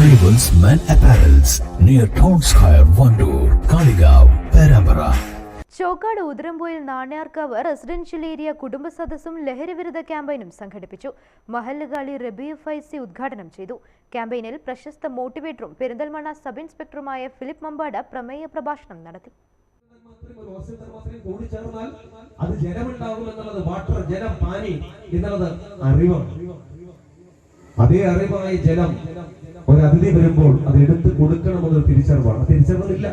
Arrivals men apparels near town square Wandoor Kalikavu Perambra Chokkad Udarampoyil Nanyarkavu residential area കുടുംബ സദസ്സും ലഹരിവിരുദ്ധ ക്യാമ്പയിനും സംഘടിപ്പിച്ചു. മഹല്ലുകാളി റബീ ഫൈസി ഉദ്ഘാടനം ചെയ്തു. ക്യാമ്പയിനിൽ പ്രശസ്ത മോട്ടിവേറ്ററും പെരിന്തൽമണ്ണ സബ് ഇൻസ്പെക്ടറുമായ ഫിലിപ്പ് മമ്പാട് പ്രമേയ പ്രഭാഷണം നടത്തി. അത് ജലമുണ്ടാകും എന്നുള്ളത് വാട്ടർ ജലം പാനി എന്നുള്ളത് അറിവാണ് അതേ അറിവായ ജലം ഒരു അതിഥി വരുമ്പോൾ അത് എടുത്ത് കൊടുക്കണമെന്നൊരു തിരിച്ചറിവാണ്. തിരിച്ചറിവില്ല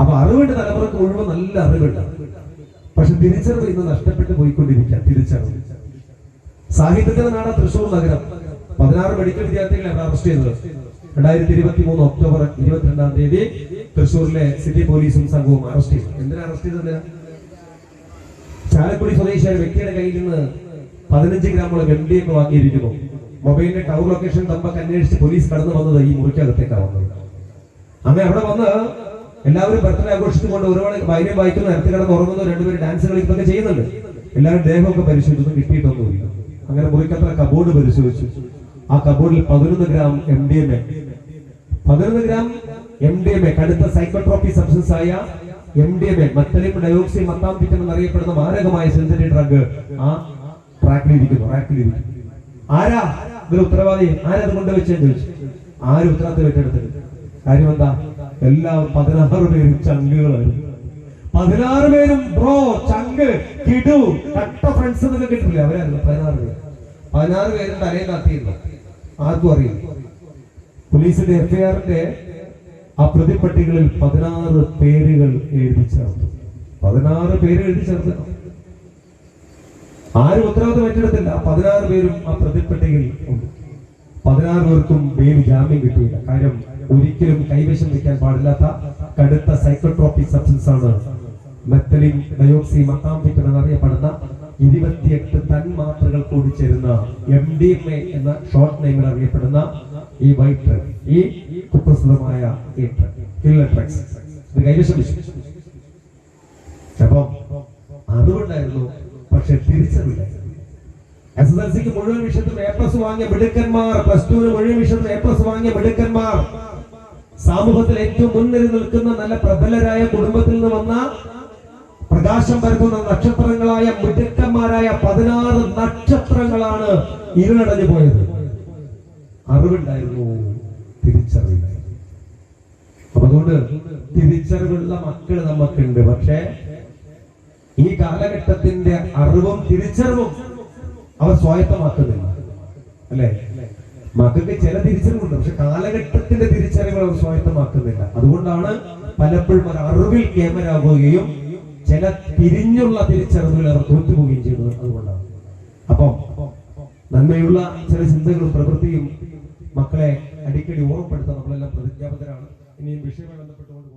അപ്പൊ അറിവുണ്ട് തലമുറയ്ക്ക് മുഴുവൻ നല്ല അറിവുണ്ട്. പക്ഷെ തിരിച്ചറിവ് ഇന്ന് നഷ്ടപ്പെട്ടു പോയിക്കൊണ്ടിരിക്കുക. തിരിച്ചറിവ്. സാഹിത്യത്തിന്റെ നാട് തൃശൂർ നഗരം. പതിനാറ് മെഡിക്കൽ വിദ്യാർത്ഥികളെ അറസ്റ്റ് ചെയ്തത്. രണ്ടായിരത്തി ഇരുപത്തി മൂന്ന് ഒക്ടോബർ ഇരുപത്തിരണ്ടാം തീയതി തൃശൂരിലെ സിറ്റി പോലീസും സംഘവും അറസ്റ്റ് ചെയ്തു. എന്തിനാ അറസ്റ്റ് ചെയ്തത്? ചാലക്കുടി സ്വദേശിയായ വ്യക്തിയുടെ കയ്യിൽ നിന്ന് പതിനഞ്ച് ഗ്രാമോളം എം ഡി ഒക്കെ വാങ്ങിയിരിക്കുന്നു മൊബൈലിന്റെ ടവർ ലൊക്കേഷൻ നമുക്ക് അന്വേഷിച്ച് പോലീസ് കടന്നു വന്നത് ഈ മുറിക്കകത്തേക്കാണ് വന്നത്. അങ്ങനെ അവിടെ വന്ന് എല്ലാവരും ബർത്ത്ഡേ ആഘോഷിച്ചുകൊണ്ട് ഒരുപാട് വൈരം വായിക്കുന്ന നേരത്തെ കിടന്ന് ഉറങ്ങുന്നു രണ്ടുപേരും ഡാൻസ് കളിക്കുന്നൊക്കെ ചെയ്യുന്നുണ്ട്. എല്ലാവരും ദേഹമൊക്കെ പരിശോധിച്ചു കിട്ടിയിട്ടൊന്നുമില്ല അങ്ങനെ മുറിക്കത്ര കബോർഡ് പരിശോധിച്ചു. ആ കബോർഡിൽ പതിനൊന്ന് gram M D M A പതിനൊന്ന് gram M D M A കടുത്ത സൈക്കോട്രോപ്പി സബ്സ്റ്റൻസ് ആയ M D M A methylenedioxymethamphetamine എന്നറിയപ്പെടുന്ന മാരകമായ സിന്തറ്റിക് ഡ്രഗ് ആ ട്രാക്കിലിരിക്കുന്നു റാക്കിലിരിക്കുന്നു ആരാ? ഇതിൽ ഉത്തരവാദി. ആരത് അത് കൊണ്ടുവച്ചെന്ന് ചോദിച്ചു. ആരും ഉത്തരവാദിത്തം ഏറ്റെടുത്തത്? കാര്യം എന്താ? എല്ലാവരും പതിനാറ് പേരും ചങ്കുകളായിരുന്നു പതിനാറ് പേരും ബ്രോ ചങ്ക് കിടു കട്ട ഫ്രണ്ട്സ് എന്നൊക്കെ കിട്ടില്ല? അവരായിരുന്നു പതിനാറ് പേര്. പതിനാറ് പേരും തലയിൽ നടത്തിയില്ല ആർക്കും അറിയില്ല. പോലീസിന്റെ എഫ്ഐആറിന്റെ ആ പ്രതിപ്പട്ടികളിൽ പതിനാറ് പേരുകൾ എഴുതി ചേർത്തു. പതിനാറ് പേര് എഴുതി ചേർത്ത് ആരും ഉത്തരവാദിത്വം ഏറ്റെടുത്തില്ല. പതിനാറ് പേരും ആ പ്രതിപ്പട്ടികയിൽ ഉണ്ട്. പതിനാറ് പേർക്കും ബെയിൽ ജാമ്യം കിട്ടിയില്ല. കാര്യം ഒരിക്കലും കൈവശം വയ്ക്കാൻ പാടില്ലാത്ത കടുത്ത സൈക്കോട്രോപിക് സബ്സ്റ്റൻസ് ആണ് മെത്തലിൻ ഡയോക്സി മത്താംപിറ്റൻ എന്നറിയപ്പെടുന്ന ഇരുപത്തിയെട്ട് തന്മാത്രകൾ കൂടി ചേരുന്ന എം ഡി എം എ എന്ന ഷോർട്ട് നെയിമിൽ അറിയപ്പെടുന്ന ഈ വൈറ്റ് ഡ്രഗ് ഈ കുപ്രസിദ്ധമായ ഈ കില്ലർ ഡ്രഗ്സ് ഇത് കൈവശം അപ്പം അതുകൊണ്ടായിരുന്നു പക്ഷെ തിരിച്ചറിയില്ല എസ് എസ് എൽ സിക്ക് മുഴുവൻ വിഷയത്തിൽ എ പ്ലസ് വാങ്ങിയ മിടുക്കന്മാർ പ്ലസ് ടുവിന് മുഴുവൻ വിഷയത്തിൽ എ പ്ലസ് വാങ്ങിയ മിടുക്കന്മാർ. സമൂഹത്തിൽ ഏറ്റവും മുൻനിര നിൽക്കുന്ന നല്ല പ്രബലരായ കുടുംബത്തിൽ നിന്ന് വന്ന പ്രകാശം പരത്തുന്ന നക്ഷത്രങ്ങളായ മിടുക്കന്മാരായ പതിനാറ് നക്ഷത്രങ്ങളാണ് ഇരുളടഞ്ഞു പോയത്. അറിവുണ്ടായിരുന്നു തിരിച്ചറിവില്ല. അതുകൊണ്ട് തിരിച്ചറിവുള്ള മക്കൾ നമുക്കുണ്ട് പക്ഷേ ഈ കാലഘട്ടത്തിന്റെ അറിവും തിരിച്ചറിവും അവർ സ്വായത്തമാക്കുന്നില്ല. അല്ലെ? മകൾക്ക് ചില തിരിച്ചറിവുണ്ട് പക്ഷെ കാലഘട്ടത്തിന്റെ തിരിച്ചറിവ് അവർ സ്വായത്തമാക്കുന്നില്ല. അതുകൊണ്ടാണ് പലപ്പോഴും ഒരു അറിവിൽ കേമരാകുകയും ചില തിരിഞ്ഞുള്ള തിരിച്ചറിവുകൾ അവർ തോറ്റുപോവുകയും ചെയ്യുന്നത് അതുകൊണ്ടാണ്. അപ്പം നന്മയുള്ള ചില ചിന്തകളും പ്രവൃത്തിയും മക്കളെ അടിക്കടി ഓർമ്മപ്പെടുത്താൻ നമ്മളെല്ലാം പ്രതിജ്ഞാബദ്ധരാണ്. ഇനിയും വിഷയവുമായി ബന്ധപ്പെട്ടുകൊണ്ട്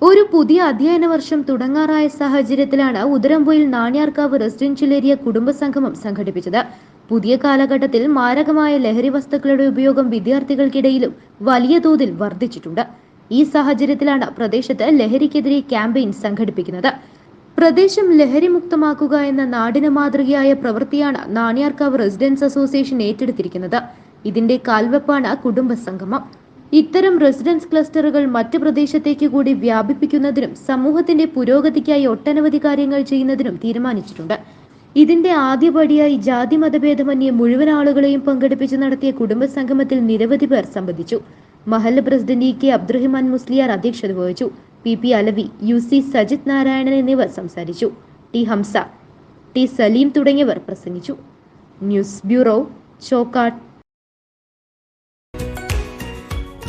ഒരു പുതിയ അധ്യയന വർഷം തുടങ്ങാറായ സാഹചര്യത്തിലാണ് ഉദരംപൊയിൽ നാണ്യാർക്കാവ് റെസിഡൻഷ്യൽ ഏരിയ കുടുംബ സംഗമം സംഘടിപ്പിച്ചത്. പുതിയ കാലഘട്ടത്തിൽ മാരകമായ ലഹരി വസ്തുക്കളുടെ ഉപയോഗം വിദ്യാർത്ഥികൾക്കിടയിലും വലിയ തോതിൽ വർദ്ധിച്ചിട്ടുണ്ട്. ഈ സാഹചര്യത്തിലാണ് പ്രദേശത്ത് ലഹരിക്കെതിരെ ക്യാമ്പയിൻ സംഘടിപ്പിക്കുന്നത്. പ്രദേശം ലഹരി മുക്തമാക്കുക എന്ന നാടിന് മാതൃകയായ പ്രവൃത്തിയാണ് നാണ്യാർക്കാവ് റെസിഡൻസ് അസോസിയേഷൻ ഏറ്റെടുത്തിരിക്കുന്നത്. ഇതിന്റെ കാൽവെപ്പാണ് കുടുംബസംഗമം. ഇത്തരം റെസിഡൻസ് ക്ലസ്റ്ററുകൾ മറ്റു പ്രദേശത്തേക്ക് കൂടി വ്യാപിപ്പിക്കുന്നതിനും സമൂഹത്തിന്റെ പുരോഗതിക്കായി ഒട്ടനവധി കാര്യങ്ങൾ ചെയ്യുന്നതിനും തീരുമാനിച്ചിട്ടുണ്ട്. ഇതിന്റെ ആദ്യപടിയായി ജാതി മതഭേദമന്യേ മുഴുവൻ ആളുകളെയും പങ്കെടുപ്പിച്ച് നടത്തിയ കുടുംബ സംഗമത്തിൽ നിരവധി പേർ സംബന്ധിച്ചു. മഹല്ല president E K Abdurahiman Musliyar അധ്യക്ഷത വഹിച്ചു. P P Alavi U C Sajith Narayanan എന്നിവർ സംസാരിച്ചു. ടി ഹംസ ടി സലീം തുടങ്ങിയവർ പ്രസംഗിച്ചു. News bureau Chokkad